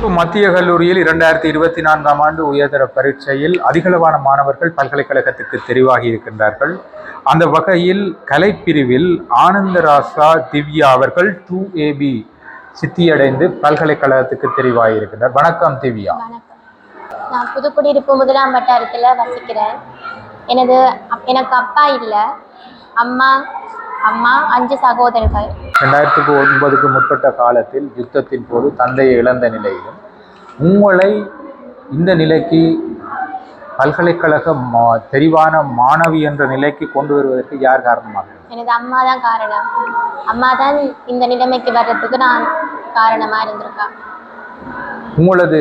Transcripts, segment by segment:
புதுக்குடியிருப்பு மத்திய கல்லூரியில் இரண்டாயிரத்தி இருபத்தி நான்காம் ஆண்டு உயர்தர பரீட்சையில் அதிகளவான மாணவர்கள் பல்கலைக்கழகத்துக்கு தெரிவாகி இருக்கின்றார்கள். அந்த வகையில் கலைப்பிரிவில் ஆனந்தராசா திவ்யா அவர்கள் டூ ஏபி சித்தியடைந்து பல்கலைக்கழகத்துக்கு தெரிவாகி இருக்கின்றார் வணக்கம் திவ்யா. நான் புதுக்குடியிருப்பு முதலாம் வட்டாரத்தில் வசிக்கிறேன். எனது எனக்கு அப்பா இல்லை. அம்மா அம்மா அஞ்சு சகோதரர்கள். ரெண்டாயிரத்துக்கு ஒன்பதுக்கு முற்பட்ட காலத்தில் யுத்தத்தின் போது தந்தையை இழந்த நிலையிலும் உங்களை இந்த நிலைக்கு பல்கலைக்கழக மா தெரிவான மாணவி என்ற நிலைக்கு கொண்டு வருவதற்கு யார் காரணமாக எனது அம்மா தான் காரணம். அம்மா தான் இந்த நிலைமைக்கு வர்றதுக்கு நான் காரணமாக இருந்திருக்கேன். உங்களது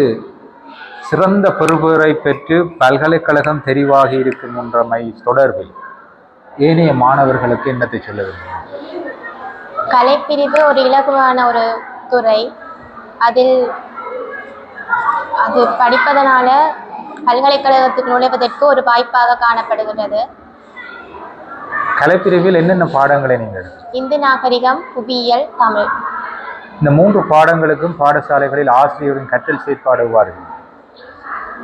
சிறந்த பெறுபேறை பெற்று பல்கலைக்கழகம் தெரிவாகி இருக்கின்றமை தொடர்பில் ஏனைய மாணவர்களுக்கு என்னத்தை சொல்ல வேண்டும் கலைப்பிரிவு ஒரு இலகுவான ஒரு துறை அதில் அது படிப்பதனால பல்கலைக்கழகத்துக்கு நுழைவதற்கு ஒரு வாய்ப்பாக காணப்படுகிறது கலைப்பிரிவில் என்னென்ன பாடங்களை நீங்கள்? இந்து நாகரிகம் புவியியல் தமிழ் இந்த மூன்று பாடங்களுக்கும் பாடசாலைகளில் ஆசிரியரின் கற்றல் செயற்பாடு?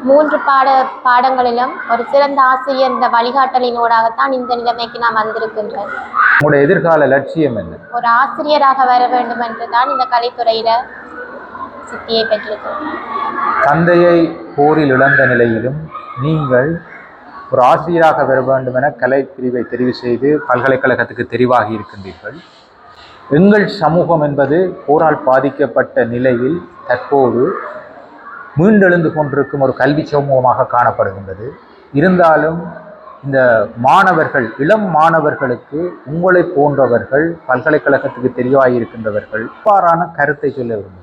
மூன்று பாட பாடங்களிலும் ஒரு சிறந்த ஆசிரியர் என்ற வழிகாட்டலினூடாகத்தான் இந்த நிலைமைக்கு நான் வந்திருக்கின்றேன் உங்களுடைய எதிர்கால லட்சியம் என்ன? ஒரு ஆசிரியராக வர வேண்டும் என்று தான் இந்த கலைத்துறையில சித்தியை பெற்றிருக்கிறேன் தந்தையை போரில் இழந்த நிலையிலும் நீங்கள் ஒரு ஆசிரியராக வர வேண்டும் என கலைப்பிரிவை தெரிவு செய்து பல்கலைக்கழகத்துக்கு தெரிவாகி இருக்கின்றீர்கள். எங்கள் சமூகம் என்பது போரால் பாதிக்கப்பட்ட நிலையில் தற்போது மீண்டெழுந்து கொண்டிருக்கும் ஒரு கல்வி சமூகமாக காணப்படுகின்றது. இருந்தாலும் இந்த மாணவர்கள் இளம் மாணவர்களுக்கு உங்களை போன்றவர்கள் பல்கலைக்கழகத்துக்கு தெரியவாயிருக்கின்றவர்கள் இவ்வாறான கருத்தை சொல்ல விரும்புகிறேன்.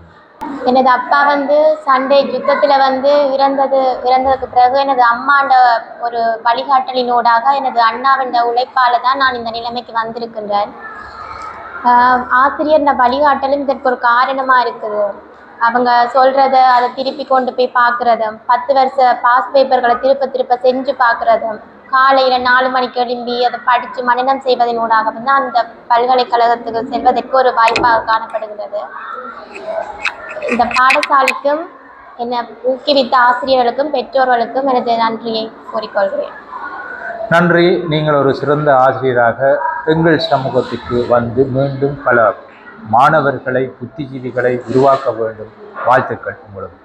எனது அப்பா வந்து சண்டே யுத்தத்தில் வந்து இறந்தது இறந்ததுக்கு பிறகு எனது அம்மாண்ட ஒரு வழிகாட்டலினூடாக எனது அண்ணாவின் உழைப்பால் தான் நான் இந்த நிலைமைக்கு வந்திருக்கின்றேன். ஆசிரியர் ஆசிரியர் வழிகாட்டலும் இதற்கு ஒரு காரணமாக இருக்குது. அவங்க சொல்றத அதை திருப்பி கொண்டு போய் பார்க்கறதும் பத்து வருஷ பாஸ் பேப்பர்களை திருப்ப திருப்ப செஞ்சு பார்க்குறதும் காலையில நாலு மணிக்கு எழும்பி அதை படித்து மனனம் செய்வதனூடாக வந்து அந்த பல்கலைக்கழகத்துக்கு செல்வதற்கு ஒரு வாய்ப்பாக காணப்படுகிறது. இந்த பாடசாலைக்கும் என்னை ஊக்குவித்த ஆசிரியர்களுக்கும் பெற்றோர்களுக்கும் எனது நன்றியை கூறிக்கொள்கிறேன். நன்றி. நீங்கள் ஒரு சிறந்த ஆசிரியராக எங்கள் சமூகத்துக்கு வந்து மீண்டும் பல மாணவர்களை புத்திஜீவிகளை உருவாக்க வேண்டும். வாழ்த்துக்கள் உங்களுக்கு